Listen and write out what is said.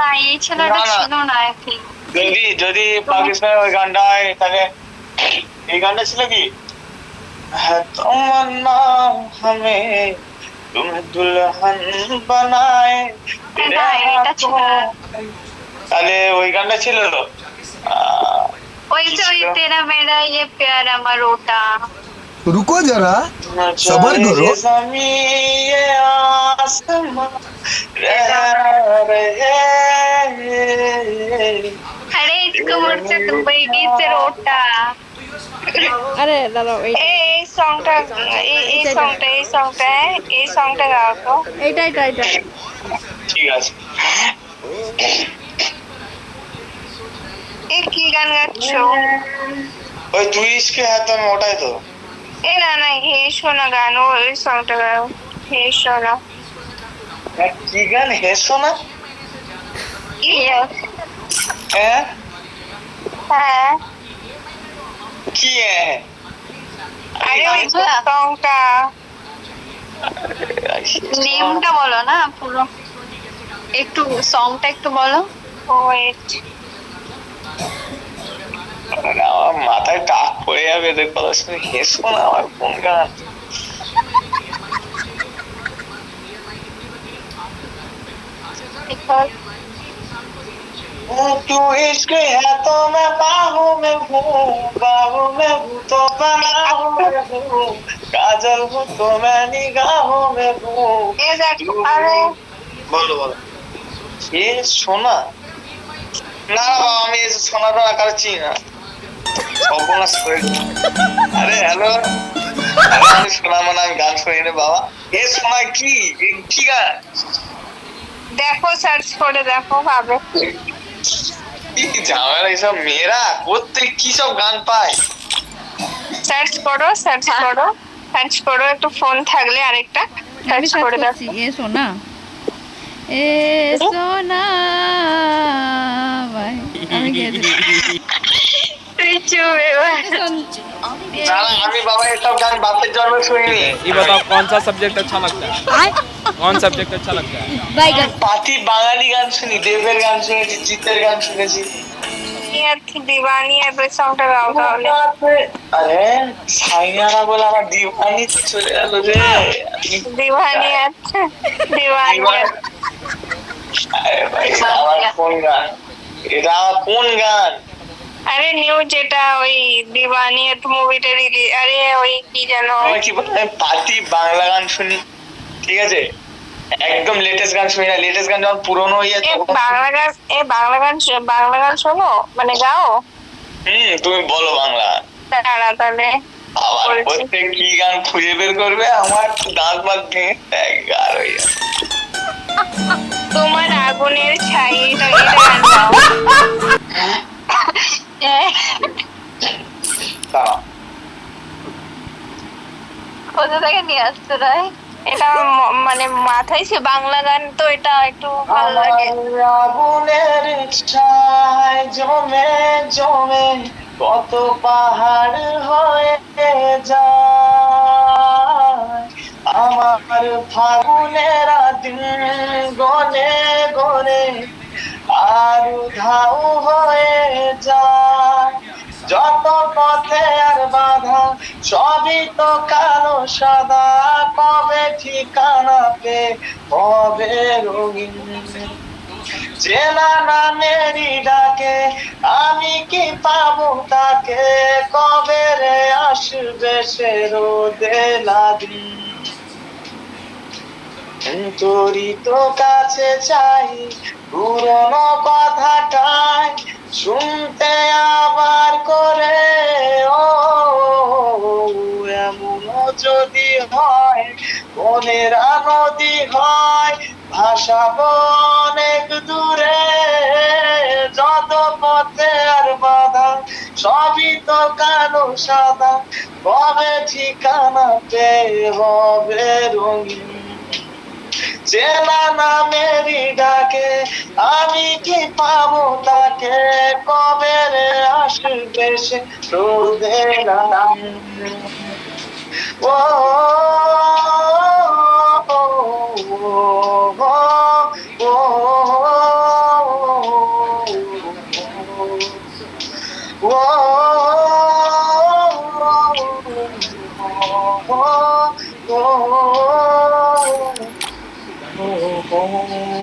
না এই ছেলেটা না, না। ছিল না এখন যদি যদি পাকিস্তানের ওই গানটা হয় তাহলে এই গানটা ছিল কি হ্যাঁ তোমার নাম হামে তুমি দুলহন বানায় তেরে না, এটা ছিল না। তাহলে ওই গানটা ছিল তো আহ, ওই যে ওই তেরা মেরা ইয়ে প্যার আমার ওটা रुको जरा अच्छा, सबर करो। ये ज़मीं, ये आसमां रह रहे করছে এই এই গাও এ কি গান গাচ্ছো? তো। এ না না হে শোনা গান ওই সংটা গাও। হে শোনা। হ্যাঁ, কি গান? হে শোনা? হ্যাঁ? হ্যাঁ। কি হ্যাঁ আরে ওই সংটা নেমটা বলো না পুরো। একটু সংটা একটু বলো। ওয়েট আমার মাথায় টাক পড়ে যাবে এদের কথা শুনে হেসো না আমার কোন গান। तू इश्क है तो मैं बाहों में हूँ बाहों में हूँ तो बाहों में हूँ काजल हूँ तो मैं निगाहों में हूँ এই দেখো আরে বলো বলো এ সোনা না না বাবা আমি এই সোনাটা আকার চিনি না সর্বনাশ করে আরে হ্যালো আরে আমি সোনা মানে আমি গান শুনি রে বাবা এ সোনা কি এ কি গান দেখো সার্চ করে দেখো পাবে কি ঝামেলা এইসব মেয়েরা করতে কি সব গান পায় সার্চ করো সার্চ করো সার্চ করো একটু ফোন থাকলে আরেকটা আমি সার্চ করে সার্চ দেখো করছি এ সোনা এ সোনা ভাই আমি গেছি তুই চুপ এবার না না, আমি বাবা এসব গান বাপের জন্মে শুনিনি ये बताओ कौन सा सब्जेक्ट अच्छा लगता है कौन सब्जेक्ट अच्छा लगता है বাইগান পাতি বাঙালি গান শুনি দেবের গান শুনেছি জিতের গান শুনেছি দিবানি এবার সংটা গাও তাহলে আরে সাইনারা বলে আমার দিওয়ানি চলে গেল রে দিবানি আছে দিবানি আছে। আরে ভাই, আমার কোন গান এটা আমার কোন গান আরে নিউ যেটা ওই দিবানি মুভিটা রিলিজ আরে ওই কি জানো আমি কি বলতে আমি পাতি বাংলা গান শুনি ঠিক আছে? একদম লেটেস্ট গান শুনি না। লেটেস্ট গান যখন পুরনো হয়ে বাংলা গান এ বাংলা গান বাংলা গান শোনো? মানে গাও? হুম তুমি বলো বাংলা। দাঁড়া তাহলে। আবার। প্রত্যেক কি গান খুঁজে বের করবে? আমার দাঁত মাত ভেঙে একবার হয়ে তোমার আগুনের ছাই এটা এটা গান গাও। কোথা থেকে নিয়ে আসছো রাই এটা মানে মাথায় সে বাংলা গান তো এটা একটু ভালো লাগে। আগুনের ছায় জমে জমে কত পাহাড় হয়ে যায়। আমার ফাগুনের দিন গনে গনে আর ধাও হয়ে যায়। যত পথে আর বাধা সবই তো কালো সাদা কবে ঠিকানা পে হবে রঙিন। জেলা নামেরই ডাকে, আমি কি পাবো তাকে? কবে রে আসবে সে রোদে তোরই তো কাছে চাই মনের নদী হয়। ভাসাবো অনেক দূরে, যত পথে আর বাধা, সবই তো কালো সাদা। কবে ঠিকানা পেয়ে হবে রঙিন চেনা ডাকে, আমি কি পাবো তাকে? কবে রে আসবে সে? ও ও ও